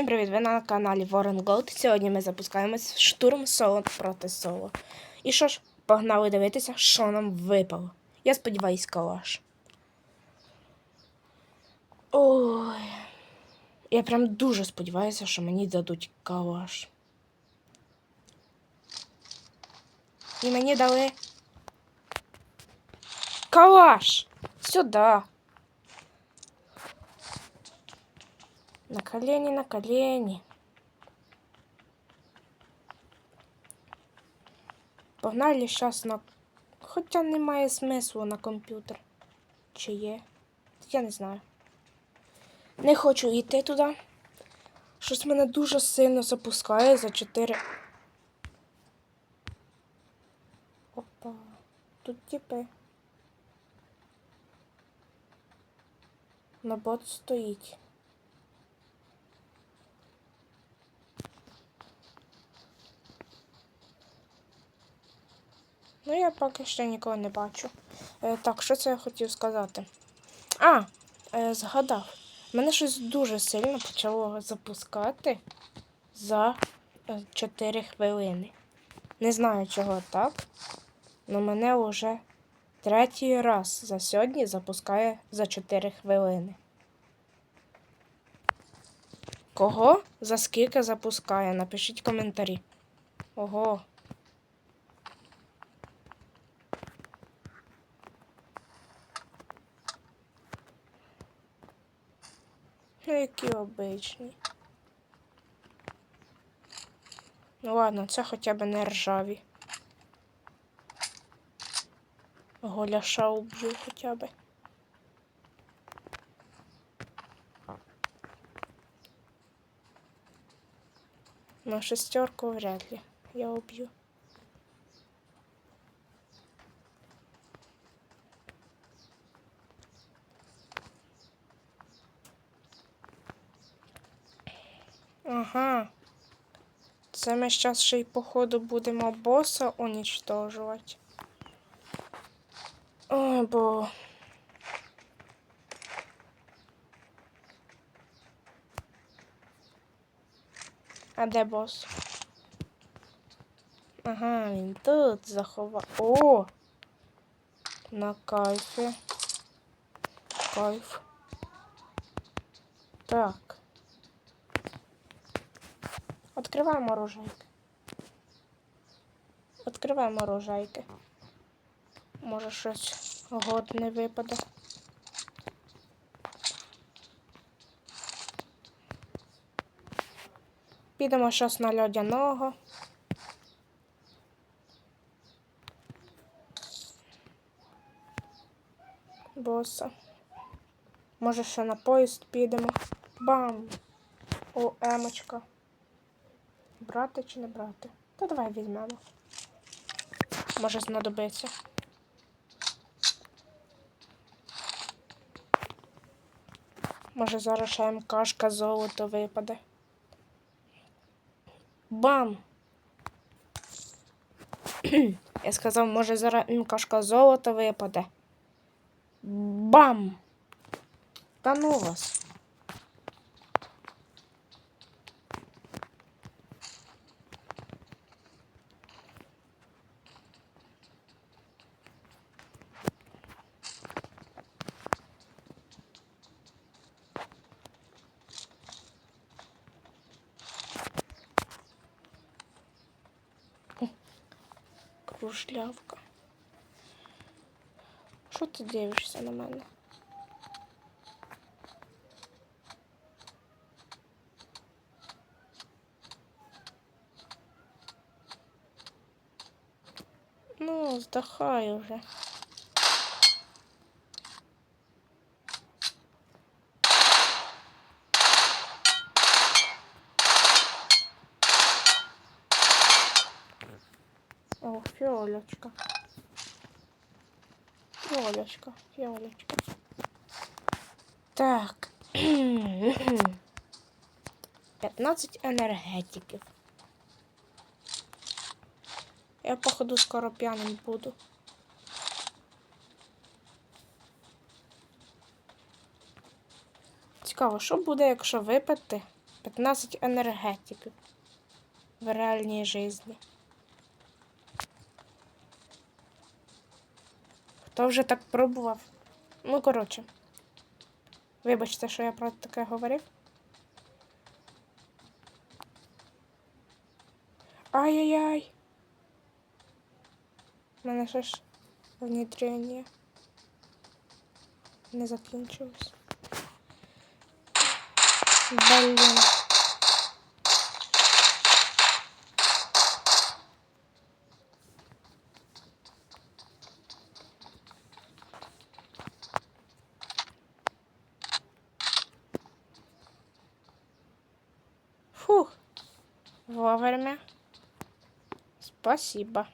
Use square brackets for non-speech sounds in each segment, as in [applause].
Всім привіт! Ви на каналі Warren Gold. Сьогодні ми запускаємось в штурм соло проти соло. І що ж, погнали дивитися, що нам випало. Я сподіваюсь, калаш. Ой. Я прям дуже сподіваюся, що мені дадуть калаш. І мені дали. Калаш! Сюда! На колени, на колени. Погнали зараз на. Хоча немає смислу на комп'ютер. Чи є? Я не знаю. Не хочу йти туди. Щось мене дуже сильно запускає за 4. Опа. Тут типи. На бот стоїть. Ну, я поки що нікого не бачу. Е, так, що це я хотів сказати? А, е, згадав. Мене щось дуже сильно почало запускати за е, 4 хвилини. Не знаю, чого так. але мене вже третій раз за сьогодні запускає за 4 хвилини. Кого за скільки запускає? Напишіть коментарі. Ого. Які обичні. Ну ладно, це хоча б не ржаві. Голяша уб'ю хоча б. На шестерку вряд ли я убью. Ага. Це ми зараз ще й походу будемо боса уничтожувати. Ой, бо. А де бос? Ага, він тут заховав. О! На кайфі. Кайф. Так. Откриваємо оружейки. Відкриваємо оружейки. Може щось годне випаде. Підемо щось на льодяного. Боса. Може ще на поїзд підемо. Бам! О, емочка. Брати чи не брати? Та давай візьмемо. Може знадобиться. Може зараз ще МКшка золото випаде. Бам! [clears throat] Я сказав, може зараз МКшка золото випаде. Бам! Та ну вас. Крушлявка. Що ти дивишся на мене? Ну, здихай уже. О, фіолечка. Фіолечка, фіолечка. Так. [clears throat] 15 енергетиків. Я, походу, скоро п'яним буду. Цікаво, що буде, якщо випити 15 енергетиків в реальній житті. Хто вже так пробував? Ну, коротше. Вибачте, що я про таке говорив. Ай-яй-яй. У мене ще ж внедрення не закінчилось. Блін. Фух. Вовремя. Спасибо.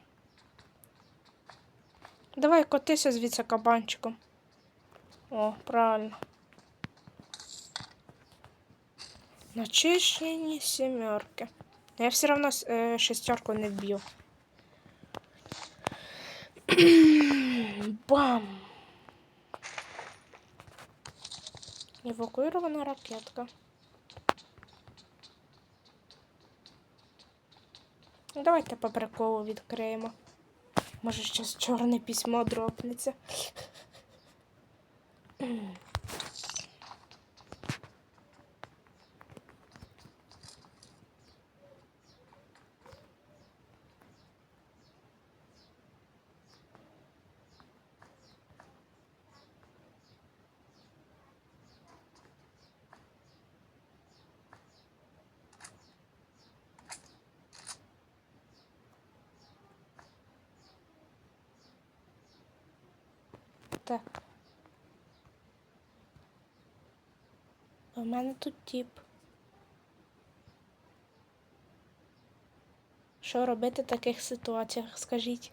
Давай котися звідси кабанчиком. О, правильно. Начищені сімерки. Я все равно е, шестерку не вб'ю. [clears throat] Бам! Евакуирована ракетка. Ну, Давайте по приколу відкриємо. Може, щось чорне письмо дропнеться. Так. У мене тут тіп. Що робити в таких ситуаціях, скажіть?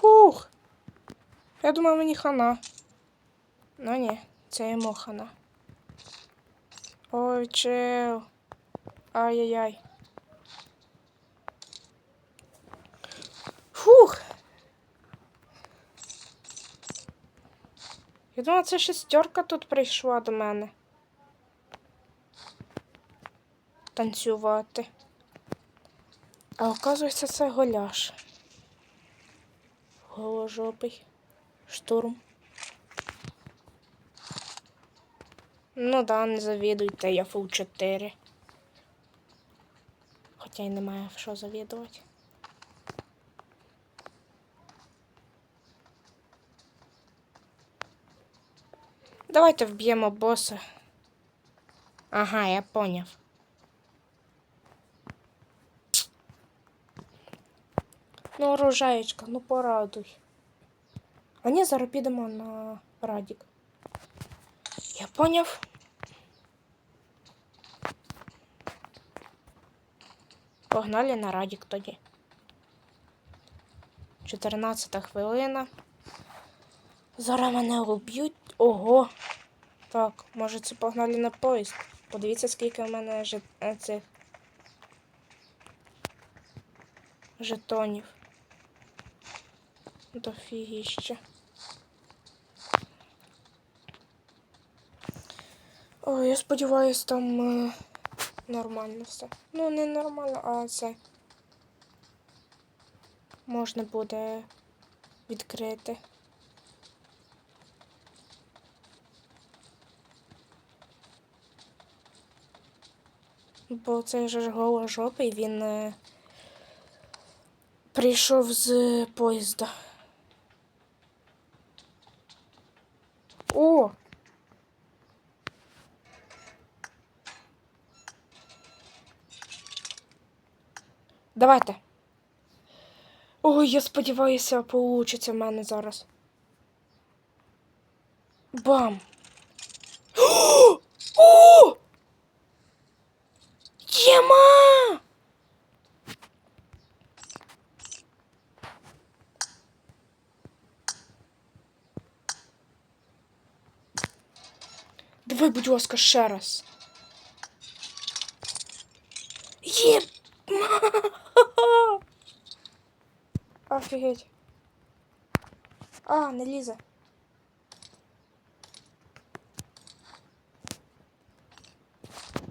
Фух. Я думав, мені хана. Ну ні, це йому хана. Ой, чел. Ай-яй-яй. Фух. Я думала, це шестерка тут прийшла до мене. Танцювати. А оказується, це голяш. Голожопий. Штурм. Ну да, не завідуйте, я фул 4. Хоча й немає що завідувати. Давайте вб'ємо боса. Ага, я поняв. Ну, урожаєчка, ну порадуй. А ні, зараз підемо на Радік. Я поняв. Погнали на Радік тоді. 14 хвилина. Зараз мене уб'ють. Ого. Так, може це погнали на поїзд. Подивіться, скільки в мене жет... е, цих жетонів. Дофігіще. Ой, я сподіваюся, там е, нормально все. Ну, не нормально, а це можна буде відкрити. Бо цей же ж голожопий, він е, прийшов з поїзда. О! Давайте. Ой, я сподіваюся, получиться в мене зараз. Бам! О! Єма! Давай, будь ласка, ще раз. Є. Офігеть. А, не лізе.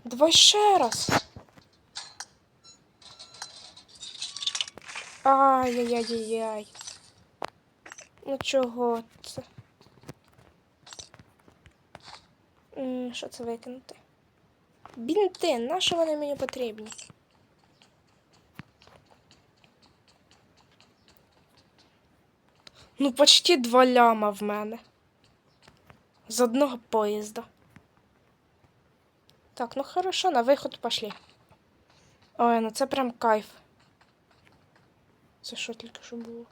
Давай ще раз. Ай-яй-яй-яй. Ну чого це? Що це викинути? Бінти, на що вони мені потрібні? Ну, почти два ляма в мене. З одного поїзда. Так, ну хорошо, на виход пошли. Ой, ну це прям кайф. Це що тільки що було?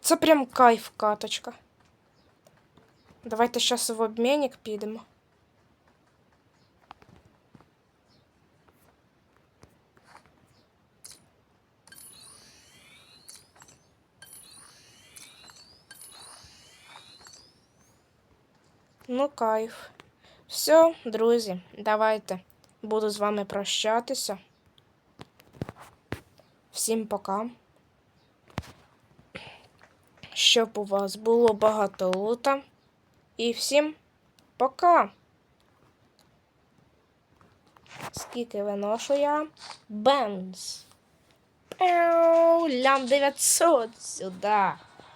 Це прям кайф, каточка. Давайте зараз в обмінник підемо. Ну, кайф. Все, друзі, давайте. Буду з вами прощатися. Всім пока. Щоб у вас було багато лута. І всім пока. Скільки виношу я? Бенз. Пяу, Лям 900 сюди.